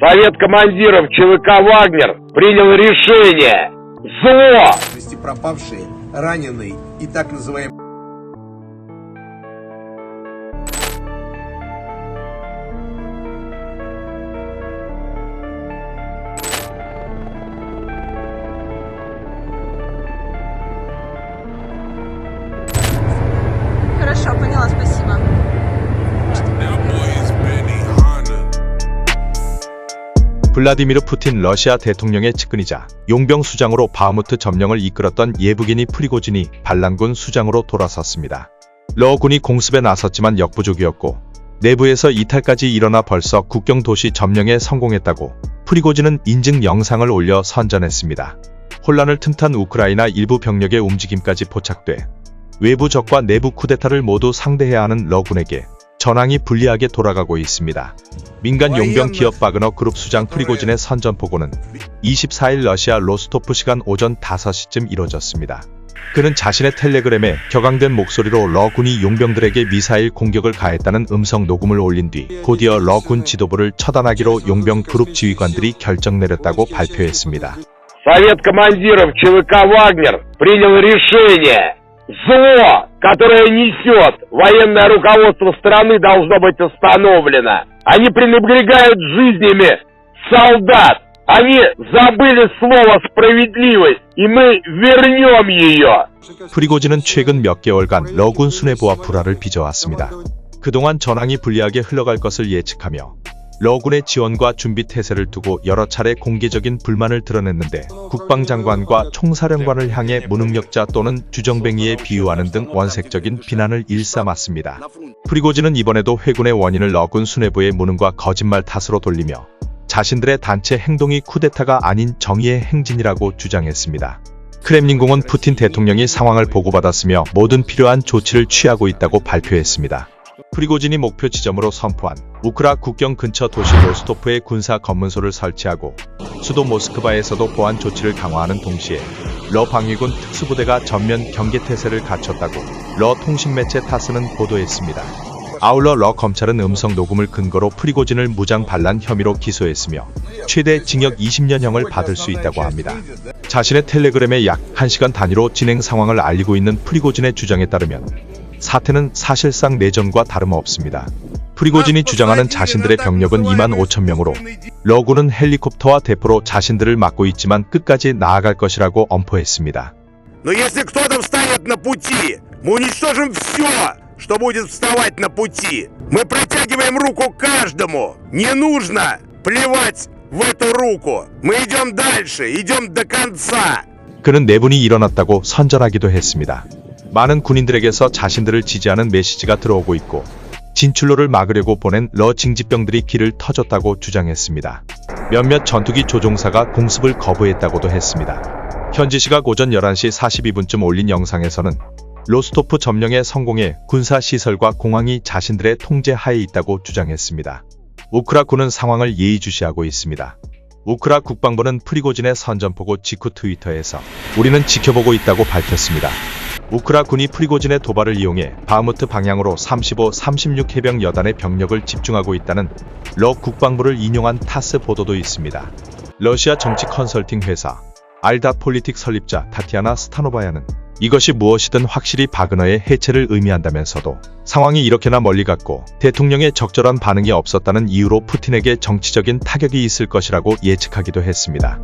Совет командиров ЧВК «Вагнер» принял решение. Зло! Пропавшие, раненые и так называемые 블라디미르 푸틴 러시아 대통령의 측근이자 용병 수장으로 바흐무트 점령을 이끌었던 예부기니 프리고진이 반란군 수장으로 돌아섰습니다. 러군이 공습에 나섰지만 역부족이었고 내부에서 이탈까지 일어나 벌써 국경 도시 점령에 성공했다고 프리고진은 인증 영상을 올려 선전했습니다. 혼란을 틈탄 우크라이나 일부 병력의 움직임까지 포착돼 외부 적과 내부 쿠데타를 모두 상대해야 하는 러군에게 전황이 불리하게 돌아가고 있습니다. 민간 용병 기업 바그너 그룹 수장 프리고진의 선전포고는 24일 러시아 로스토프 시간 오전 5시쯤 이뤄졌습니다. 그는 자신의 텔레그램에 격앙된 목소리로 러군이 용병들에게 미사일 공격을 가했다는 음성 녹음을 올린 뒤 곧이어 러군 지도부를 처단하기로 용병 그룹 지휘관들이 결정 내렸다고 발표했습니다. Совет командиров ЧВК «Вагнер» принял решение. Зло, которое несет военное руководство страны, должно быть остановлено. Они пренебрегают жизнями солдат. Они забыли слово «справедливость», и мы вернем ее. 프리고진은 최근 몇 개월간 러군 수뇌부와 불화를 빚어왔습니다. 그동안 전황이 불리하게 흘러갈 것을 예측하며 러군의 지원과 준비 태세를 두고 여러 차례 공개적인 불만을 드러냈는데 국방장관과 총사령관을 향해 무능력자 또는 주정뱅이에 비유하는 등 원색적인 비난을 일삼았습니다. 프리고진은 이번에도 회군의 원인을 러군 수뇌부의 무능과 거짓말 탓으로 돌리며 자신들의 단체 행동이 쿠데타가 아닌 정의의 행진이라고 주장했습니다. 크렘린궁은 푸틴 대통령이 상황을 보고받았으며 모든 필요한 조치를 취하고 있다고 발표했습니다. 프리고진이 목표 지점으로 선포한 우크라 국경 근처 도시 로스토프에 군사 검문소를 설치하고 수도 모스크바에서도 보안 조치를 강화하는 동시에 러 방위군 특수부대가 전면 경계 태세를 갖췄다고 러 통신매체 타스는 보도했습니다. 아울러 러 검찰은 음성 녹음을 근거로 프리고진을 무장 반란 혐의로 기소했으며 최대 징역 20년형을 받을 수 있다고 합니다. 자신의 텔레그램에 약 1시간 단위로 진행 상황을 알리고 있는 프리고진의 주장에 따르면 사태는 사실상 내전과 다름없습니다. 프리고진이 주장하는 자신들의 병력은 2만 5천 명으로 러군은 헬리콥터와 대포로 자신들을 막고 있지만 끝까지 나아갈 것이라고 엄포했습니다. Но если кто-то встанет на пути, мы уничтожим все, что будет вставать на пути. Мы протягиваем руку каждому. Не нужно плевать в эту руку. Мы идем дальше, идем до конца. 그는 내분이 일어났다고 선전하기도 했습니다. 많은 군인들에게서 자신들을 지지하는 메시지가 들어오고 있고 진출로를 막으려고 보낸 러 징집병들이 길을 터줬다고 주장했습니다. 몇몇 전투기 조종사가 공습을 거부했다고도 했습니다. 현지 시각 오전 11시 42분쯤 올린 영상에서는 로스토프 점령에 성공해 군사 시설과 공항이 자신들의 통제 하에 있다고 주장했습니다. 우크라군은 상황을 예의주시하고 있습니다. 우크라 국방부는 프리고진의 선전포고 직후 트위터에서 우리는 지켜보고 있다고 밝혔습니다. 우크라 군이 프리고진의 도발을 이용해 바흐무트 방향으로 35, 36 해병 여단의 병력을 집중하고 있다는 러 국방부를 인용한 타스 보도도 있습니다. 러시아 정치 컨설팅 회사 알다 폴리틱 설립자 타티아나 스타노바야는 이것이 무엇이든 확실히 바그너의 해체를 의미한다면서도 상황이 이렇게나 멀리 갔고 대통령의 적절한 반응이 없었다는 이유로 푸틴에게 정치적인 타격이 있을 것이라고 예측하기도 했습니다.